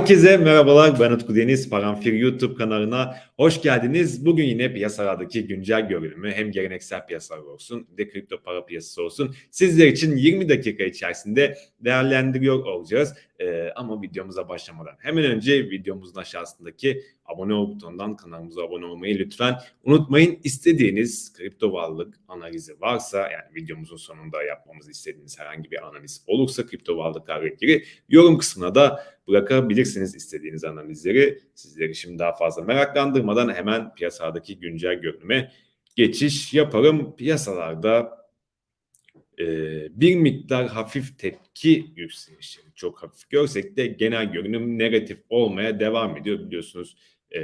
Herkese merhabalar. Ben Utku Deniz. Paranfir YouTube kanalına hoş geldiniz. Bugün yine piyasalardaki güncel görünümü hem geleneksel piyasalar olsun de kripto para piyasası olsun sizler için 20 dakika içerisinde değerlendiriyor olacağız. Ee, ama videomuza başlamadan hemen önce videomuzun aşağısındaki abone ol butonundan kanalımıza abone olmayı lütfen unutmayın. İstediğiniz kripto varlık analizi varsa yani videomuzun sonunda yapmamızı istediğiniz herhangi bir analiz olursa kripto varlıklarla ilgili yorum kısmına da bırakabilirsiniz istediğiniz analizleri. Sizleri şimdi daha fazla meraklandırmadan hemen piyasadaki güncel görünüme geçiş yaparım. Piyasalarda e, bir miktar hafif tepki yükselişleri çok hafif görsek de genel görünüm negatif olmaya devam ediyor. Biliyorsunuz e,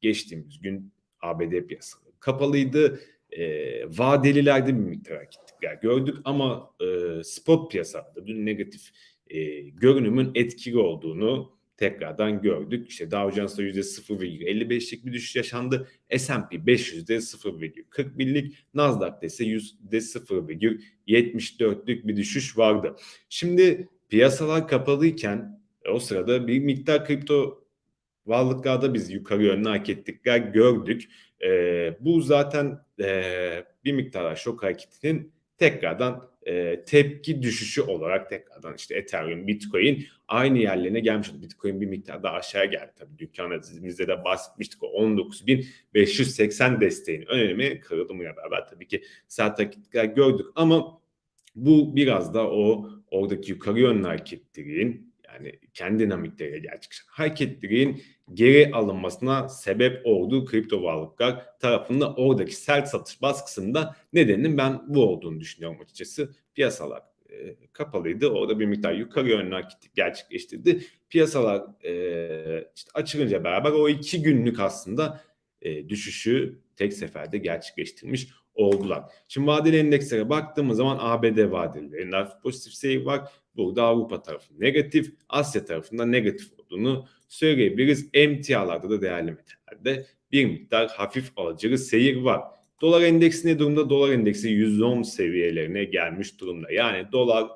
geçtiğimiz gün ABD piyasaları kapalıydı. E, vadelilerde bir miktar hareketlikler gördük ama e, spot piyasalarda dün negatif e, görünümün etkili olduğunu tekrardan gördük. İşte Dow Jones'ta %0,55'lik bir düşüş yaşandı. S&P 500'de 0,41'lik, Nasdaq'ta ise %0,74'lük bir düşüş vardı. Şimdi piyasalar kapalıyken o sırada bir miktar kripto varlıklarda biz yukarı yönlü hareketlikler gördük. E, bu zaten e, bir miktar şok hareketinin tekrardan e, tepki düşüşü olarak tekrardan işte Ethereum, Bitcoin aynı yerlerine gelmiş. Bitcoin bir miktar daha aşağıya geldi. Tabii dünkü analizimizde de bahsetmiştik o 19.580 desteğinin önemi kırılımıyla beraber tabii ki sert hareketler gördük ama bu biraz da o oradaki yukarı yönlü hareketlerin yani kendi dinamikleriyle gerçekleşen hareketlerin geri alınmasına sebep olduğu kripto varlıklar tarafında oradaki sert satış baskısında nedeninin ben bu olduğunu düşünüyorum açıkçası. Piyasalar e, kapalıydı. Orada bir miktar yukarı yönlü hareket gerçekleştirdi. Piyasalar e, işte açılınca beraber o iki günlük aslında e, düşüşü tek seferde gerçekleştirmiş oldular. Şimdi vadeli endekslere baktığımız zaman ABD vadelerinde hafif pozitif seyir var. Burada Avrupa tarafı negatif, Asya tarafında negatif olduğunu söyleyebiliriz. Emtialarda da değerli metallerde bir miktar hafif alıcılı seyir var. Dolar endeksi ne durumda? Dolar endeksi 110 seviyelerine gelmiş durumda. Yani dolar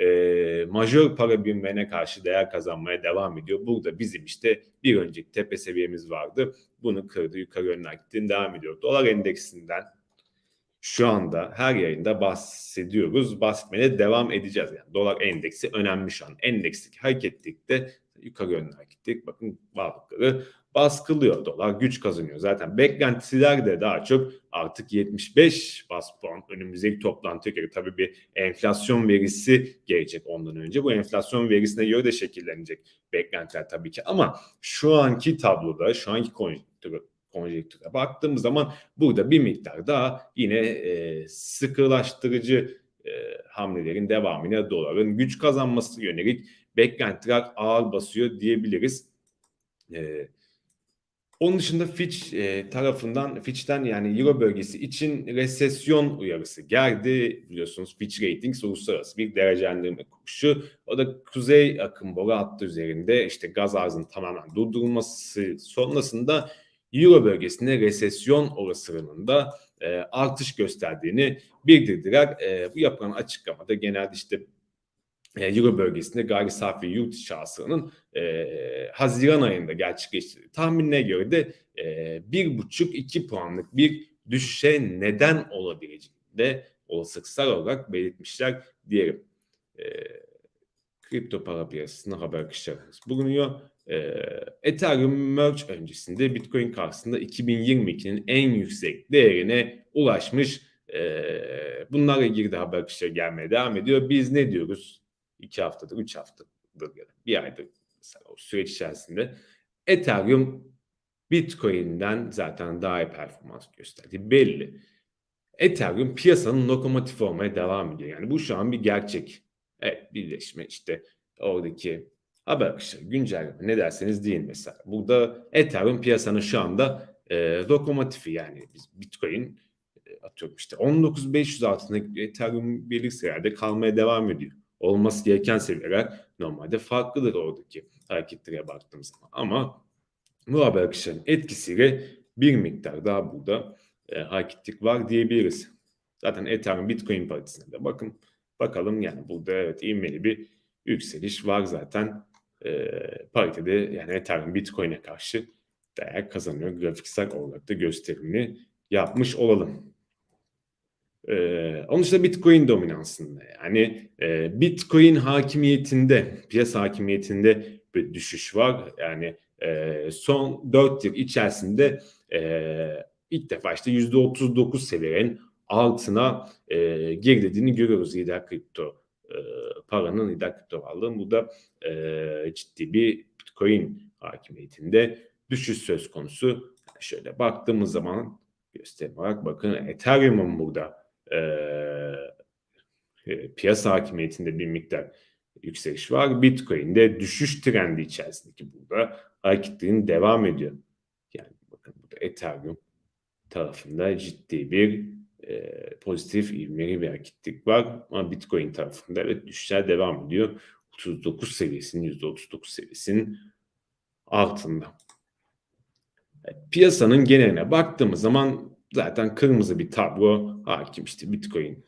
e, majör para birimlerine karşı değer kazanmaya devam ediyor. Burada bizim işte bir önceki tepe seviyemiz vardı. Bunu kırdı yukarı yönlü hareketini devam ediyor. Dolar endeksinden şu anda her yayında bahsediyoruz. Bahsetmeye devam edeceğiz. Yani dolar endeksi önemli şu an. Endeksteki hareketlikte yukarı yönlü hareketlik bakın varlıkları baskılıyor. Dolar güç kazanıyor. Zaten beklentiler de daha çok artık 75 bas puan önümüzdeki toplantıya göre tabii bir enflasyon verisi gelecek ondan önce. Bu enflasyon verisine göre de şekillenecek beklentiler tabii ki. Ama şu anki tabloda, şu anki konjonktürü konjektüre baktığımız zaman burada bir miktar daha yine e, sıkılaştırıcı e, hamlelerin devamına doların güç kazanması yönelik beklentiler ağır basıyor diyebiliriz. E, onun dışında Fitch e, tarafından Fitch'ten yani Euro bölgesi için resesyon uyarısı geldi. Biliyorsunuz Fitch Ratings uluslararası bir derecelendirme kuruluşu. O da kuzey akım boru hattı üzerinde işte gaz arzının tamamen durdurulması sonrasında Euro bölgesinde resesyon olasılığında e, artış gösterdiğini bildirdiler. E, bu yapılan açıklamada genelde işte Euro bölgesinde gayri safi yurt içi hasılanın e, Haziran ayında gerçekleştirdiği tahminine göre de e, bir buçuk iki puanlık bir düşüşe neden olabileceğini de olasılıksal olarak belirtmişler diyelim. E, kripto para piyasasına haber akışlarımız bulunuyor. E, Ethereum merge öncesinde Bitcoin karşısında 2022'nin en yüksek değerine ulaşmış. E, bunlarla ilgili de haber akışları gelmeye devam ediyor. Biz ne diyoruz? 2 haftadır, 3 haftadır ya da bir aydır mesela o süreç içerisinde Ethereum Bitcoin'den zaten daha iyi performans gösterdi. Belli. Ethereum piyasanın lokomotifi olmaya devam ediyor. Yani bu şu an bir gerçek. Evet birleşme işte oradaki haber akışları güncelleme ne derseniz deyin mesela. Burada Ethereum piyasanın şu anda e, lokomotifi yani biz Bitcoin e, atıyorum işte 19.500 altında Ethereum birlik seviyede kalmaya devam ediyor olması gereken seviyeler normalde farklıdır oradaki hareketlere baktığımız zaman. Ama bu haber akışlarının etkisiyle bir miktar daha burada e, hareketlik var diyebiliriz. Zaten Ethereum Bitcoin paritesine de bakın bakalım yani burada evet ivmeli bir yükseliş var zaten. e, paritede yani Ethereum Bitcoin'e karşı değer kazanıyor. Grafiksel olarak da gösterimini yapmış olalım. Ee, onun dışında Bitcoin dominansında yani e, Bitcoin hakimiyetinde, piyasa hakimiyetinde bir düşüş var. Yani e, son 4 yıl içerisinde e, ilk defa işte %39 seviyelerin altına e, gerilediğini görüyoruz lider kripto e, paranın lider kripto varlığın. Bu da e, ciddi bir Bitcoin hakimiyetinde düşüş söz konusu. Şöyle baktığımız zaman gösterim olarak bakın Ethereum'un burada e, piyasa hakimiyetinde bir miktar yükseliş var. Bitcoin'de düşüş trendi içerisindeki burada hareketlerin devam ediyor. Yani bakın burada Ethereum tarafında ciddi bir e, pozitif ivmeli bir hareketlik var. Ama Bitcoin tarafında evet düşüşler devam ediyor. 39 seviyesinin %39 seviyesinin altında. Piyasanın geneline baktığımız zaman zaten kırmızı bir tablo hakim işte Bitcoin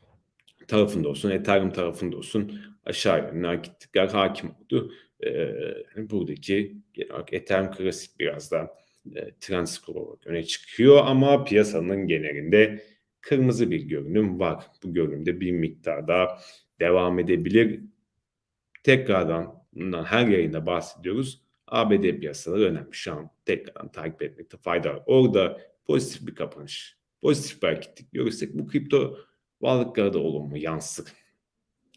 tarafında olsun, Ethereum tarafında olsun aşağı yönlü hareketlikler hakim oldu. Ee, buradaki Ethereum klasik biraz da e, trend olarak öne çıkıyor ama piyasanın genelinde kırmızı bir görünüm var. Bu görünümde bir miktar daha devam edebilir. Tekrardan bundan her yayında bahsediyoruz. ABD piyasaları önemli. Şu an tekrardan takip etmekte fayda var. Orada pozitif bir kapanış, pozitif bir hareketlik görürsek bu kripto varlıklara da olumlu yansır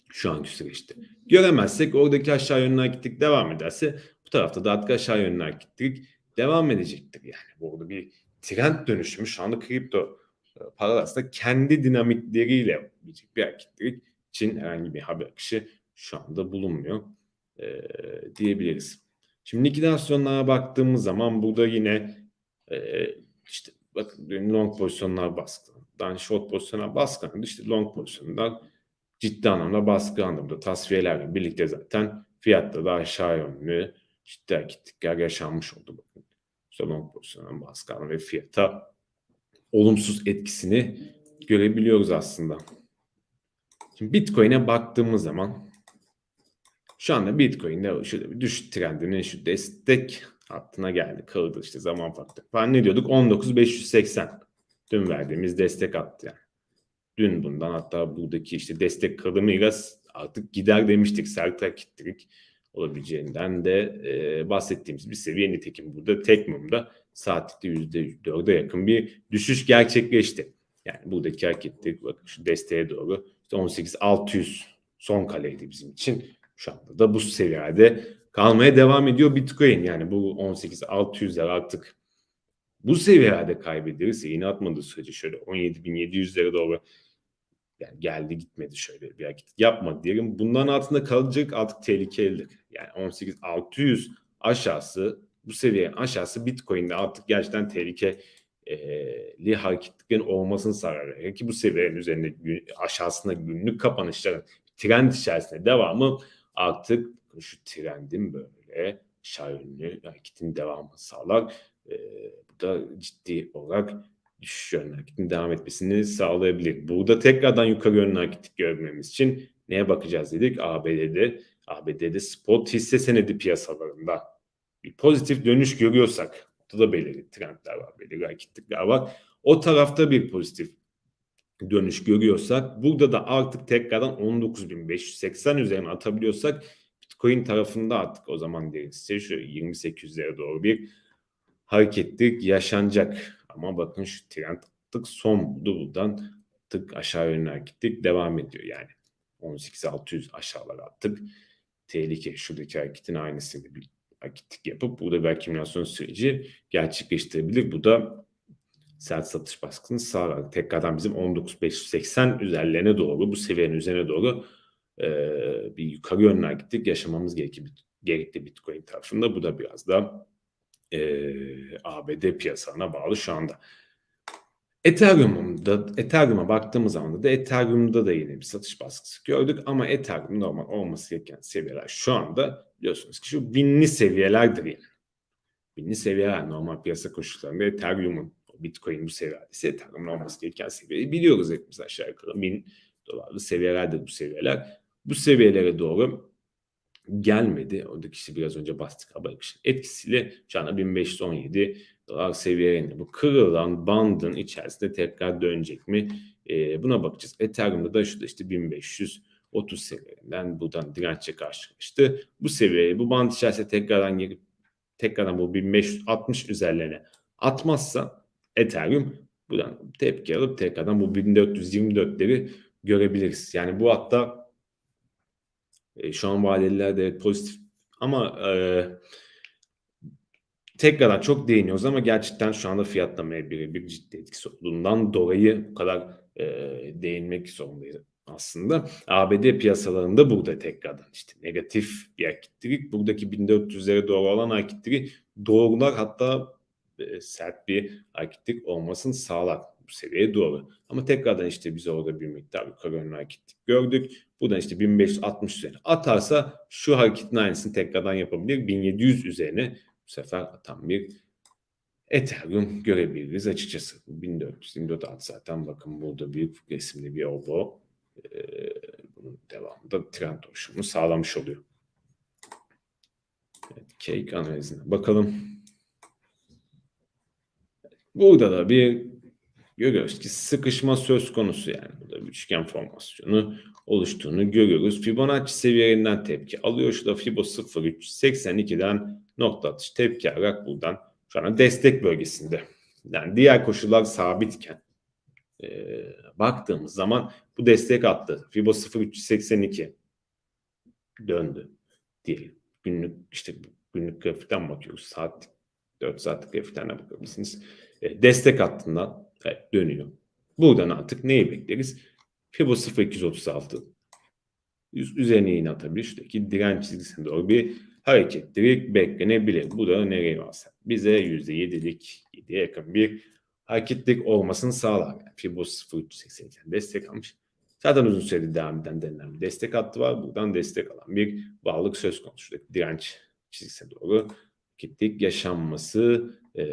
şu anki süreçte. Göremezsek oradaki aşağı yönlü hareketlik devam ederse bu tarafta da artık aşağı yönlü hareketlik devam edecektir. Yani burada bir trend dönüşümü şu anda kripto e, paralar aslında kendi dinamikleriyle bir hareketlik için herhangi bir haber akışı şu anda bulunmuyor e, diyebiliriz. Şimdi likidasyonlara baktığımız zaman burada yine e, işte bakın long pozisyonlar baskı. Yani short pozisyonlar baskı. İşte long pozisyonlar ciddi anlamda baskı anlamda tasfiyelerle birlikte zaten fiyatta da aşağı yönlü ciddi hareketlikler yaşanmış oldu. Bakın. İşte long pozisyonlar baskı ve fiyata olumsuz etkisini görebiliyoruz aslında. Şimdi Bitcoin'e baktığımız zaman şu anda Bitcoin'de şöyle bir düşüş trendinin şu destek hattına geldi. Kırıldı işte zaman faktörü. Falan ne diyorduk? 19.580. Dün verdiğimiz destek attı yani. Dün bundan hatta buradaki işte destek kırılımıyla artık gider demiştik. Sert hareketlilik olabileceğinden de e, bahsettiğimiz bir seviye nitekim burada Tekmum'da saatlikte %4'e yakın bir düşüş gerçekleşti. Yani buradaki hareketlilik bakın şu desteğe doğru işte 18.600 son kaleydi bizim için. Şu anda da bu seviyede kalmaya devam ediyor Bitcoin. Yani bu 18.600'ler artık bu seviyede kaybedilirse yine atmadığı sürece şöyle 17.700'lere doğru yani geldi gitmedi şöyle bir hareket yapmadı diyelim. Bundan altında kalacak artık tehlikelidir. Yani 18.600 aşağısı bu seviyenin aşağısı Bitcoin'de artık gerçekten tehlikeli hareketlerin olmasını sağlar. Ki bu seviyenin üzerinde aşağısında günlük kapanışların trend içerisinde devamı artık şu trendin böyle aşağı yönlü hareketin devamı sağlar. Ee, bu da ciddi olarak düşüş yönlü hareketin devam etmesini sağlayabilir. Burada tekrardan yukarı yönlü hareket görmemiz için neye bakacağız dedik? ABD'de ABD'de spot hisse senedi piyasalarında bir pozitif dönüş görüyorsak orada da belirli trendler var, belirli hareketlikler var. O tarafta bir pozitif dönüş görüyorsak burada da artık tekrardan 19.580 üzerine atabiliyorsak Bitcoin tarafında artık o zaman derisi şu 2800'lere doğru bir hareketlik yaşanacak. Ama bakın şu trend artık son buldu buradan tık aşağı yönlü hareketlik devam ediyor yani. 18.600 aşağılara attık. Tehlike şuradaki hareketin aynısını bir hareketlik yapıp burada bir akümülasyon süreci gerçekleştirebilir. Bu da sert satış baskısını sağlar. Tekrardan bizim 19.580 üzerlerine doğru bu seviyenin üzerine doğru e, bir yukarı yönlü hareketlik yaşamamız gerekli, gerekli Bitcoin tarafında. Bu da biraz da e, ABD piyasasına bağlı şu anda. Ethereum'da Ethereum'a baktığımız zaman da Ethereum'da da yine bir satış baskısı gördük ama Ethereum normal olması gereken seviyeler şu anda biliyorsunuz ki şu binli seviyelerdir yani. Binli seviyeler normal piyasa koşullarında Ethereum'un Bitcoin bu seviyedeyse Ethereum'un olması gereken seviyeyi biliyoruz hepimiz aşağı yukarı. Bin dolarlı seviyelerde bu seviyeler. Bu seviyelere doğru gelmedi. Oradaki işte biraz önce bastık haber akışının etkisiyle şu anda 1517 dolar seviyelerinde. Bu kırılan bandın içerisinde tekrar dönecek mi? Ee, buna bakacağız. Ethereum'da da şurada işte 1530 seviyelerinden buradan dirençle karşılaştı. Bu seviyeyi bu band içerisinde tekrardan gelip tekrardan bu 1560 üzerlerine atmazsa Ethereum buradan tepki alıp tekrardan bu 1424'leri görebiliriz. Yani bu hatta e, şu an vadeliler de pozitif ama e, tekrardan çok değiniyoruz ama gerçekten şu anda fiyatlamaya bir, bir ciddi etkisi olduğundan dolayı bu kadar e, değinmek zorundayız aslında. ABD piyasalarında burada tekrardan işte negatif bir hareketlilik. Buradaki 1400'lere doğru olan hareketleri doğrular hatta e, sert bir hareketlik olmasını sağlar bu seviyeye doğru. Ama tekrardan işte biz orada bir miktar yukarı yönlü hareketlik gördük. Buradan işte 1560 üzerine atarsa şu hareketin aynısını tekrardan yapabilir. 1700 üzerine bu sefer atan bir Ethereum görebiliriz açıkçası. 1424 at zaten bakın burada büyük resimli bir obo. Ee, bunun devamında trend oluşumunu sağlamış oluyor. Evet, cake analizine bakalım. Burada da bir görüyoruz ki sıkışma söz konusu yani. Burada bir üçgen formasyonu oluştuğunu görüyoruz. Fibonacci seviyelerinden tepki alıyor. Şurada Fibo 0.382'den nokta atış tepki alarak buradan şu an destek bölgesinde. Yani diğer koşullar sabitken e, baktığımız zaman bu destek attı. Fibo 0.382 döndü diyelim. Günlük işte günlük grafikten bakıyoruz. Saat 4 saatlik grafikten bakabilirsiniz. E, destek hattından evet, dönüyor. Buradan artık neyi bekleriz? Fibo 0236 üzerine yine atabilir. Şuradaki direnç çizgisine doğru bir hareketlilik beklenebilir. Bu da nereye varsa bize %7'lik 7'ye yakın bir hareketlilik olmasını sağlar. Yani Fibo 0380 destek almış. Zaten uzun süredir devam eden denilen bir destek hattı var. Buradan destek alan bir bağlılık söz konusu. Şuradaki direnç çizgisine doğru hareketlilik yaşanması e,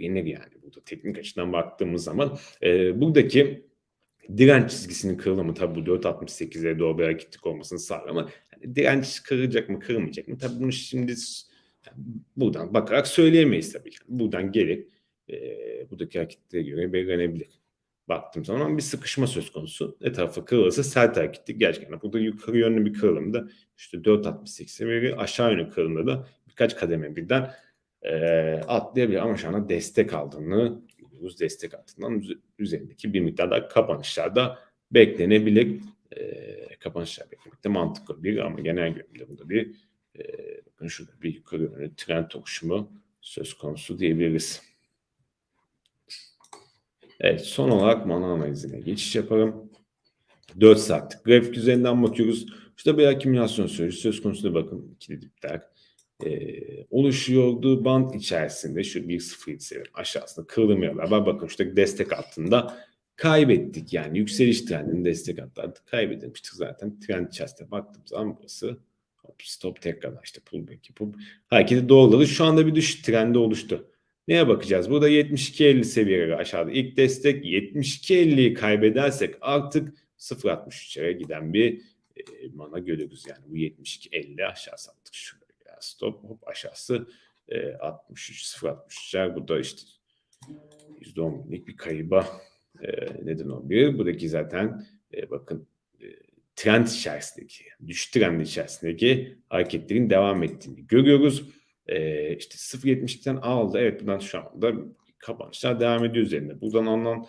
beklenir yani. Burada teknik açıdan baktığımız zaman e, buradaki direnç çizgisinin kırılımı tabi bu 4.68'e doğru bir hareketlik olmasını sağlar ama yani direnç kırılacak mı kırılmayacak mı? Tabi bunu şimdi yani buradan bakarak söyleyemeyiz tabii. Yani buradan gelip e, buradaki hareketlere göre belirlenebilir. Baktığım zaman bir sıkışma söz konusu. Etrafı kırılırsa sert hareketlik gerçekten. Burada yukarı yönlü bir kırılımda işte 4.68'e veriyor. Aşağı yönlü kırılımda da birkaç kademe birden e, atlayabilir. Ama şu anda destek aldığını görüyoruz. Destek altından üzerindeki bir miktar daha kapanışlarda beklenebilir. E, kapanışlar beklemek de mantıklı bir ama genel görünümde burada bir e, bakın şurada bir yukarı yönlü trend oluşumu söz konusu diyebiliriz. Evet son olarak mana analizine geçiş yapalım. 4 saatlik grafik üzerinden bakıyoruz. İşte bir akümülasyon süreci söz konusu bakın ikili dipler e, oluşuyordu band içerisinde şu 1.07 seviye aşağısında kırılmaya beraber bakın şuradaki destek altında kaybettik. Yani yükseliş trendini destek hattı kaybedilmiştik zaten. Trend içerisinde baktığımız zaman burası hop, stop tekrar işte pullback yapıp hareketi doğruladı. Şu anda bir düşüş trendi oluştu. Neye bakacağız? Burada 72.50 seviyeleri aşağıda. ilk destek 72.50'yi kaybedersek artık 0.63'e giden bir e, mana görürüz. Yani bu 72.50 aşağısı artık şurada stop hop aşağısı e, 63 0.63'ler. Bu da işte %10 binlik bir kayıba e, neden olabilir. Buradaki zaten e, bakın e, trend içerisindeki, düşüş trendi içerisindeki hareketlerin devam ettiğini görüyoruz. E, işte 0.72'den aldı. Evet buradan şu anda kapanışlar devam ediyor üzerinde. Buradan alınan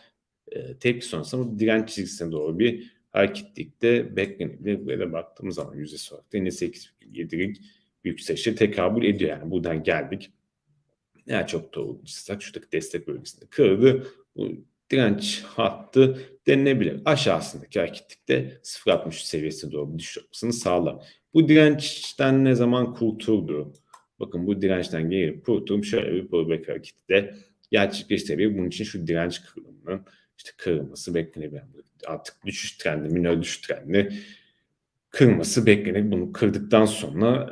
e, tepki sonrasında bu direnç çizgisine doğru bir hareketlikte beklenebilir. Böyle baktığımız zaman yüzdesi olarak da yine 8,7'lik yükselişe tekabül ediyor. Yani buradan geldik. Eğer çok doğrultuysak şuradaki destek bölgesinde kırdı. Bu direnç hattı denilebilir. Aşağısındaki hareketlikte 0.63 seviyesine doğru düşüş yapmasını sağlar. Bu dirençten ne zaman kurtuldu? Bakın bu dirençten gelip kurtulup şöyle bir pullback hareketi de gerçekleştirebilir. Bunun için şu direnç kırılımının işte kırılması beklenebilir. Artık düşüş trendi, minör düşüş trendi kırması beklenir. Bunu kırdıktan sonra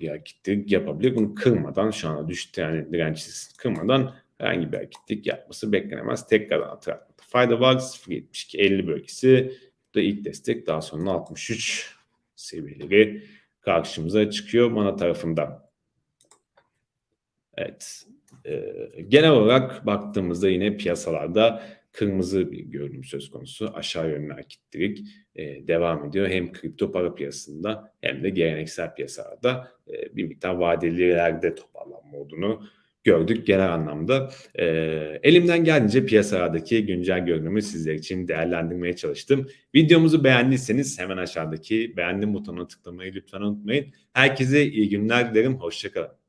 bir hareketlik yapabilir. Bunu kırmadan şu anda düştü yani direnç kırmadan herhangi bir hareketlik yapması beklenemez. Tekrar hatırlatmakta fayda var. 0.72-50 bölgesi. Bu da ilk destek daha sonra 63 seviyeleri karşımıza çıkıyor mana tarafından. Evet. Genel olarak baktığımızda yine piyasalarda kırmızı bir görünüm söz konusu. Aşağı yönlü hareketlilik e, devam ediyor. Hem kripto para piyasasında hem de geleneksel piyasalarda e, bir miktar vadelilerde toparlanma olduğunu gördük genel anlamda. E, elimden geldiğince piyasalardaki güncel görünümü sizler için değerlendirmeye çalıştım. Videomuzu beğendiyseniz hemen aşağıdaki beğendim butonuna tıklamayı lütfen unutmayın. Herkese iyi günler dilerim. Hoşçakalın.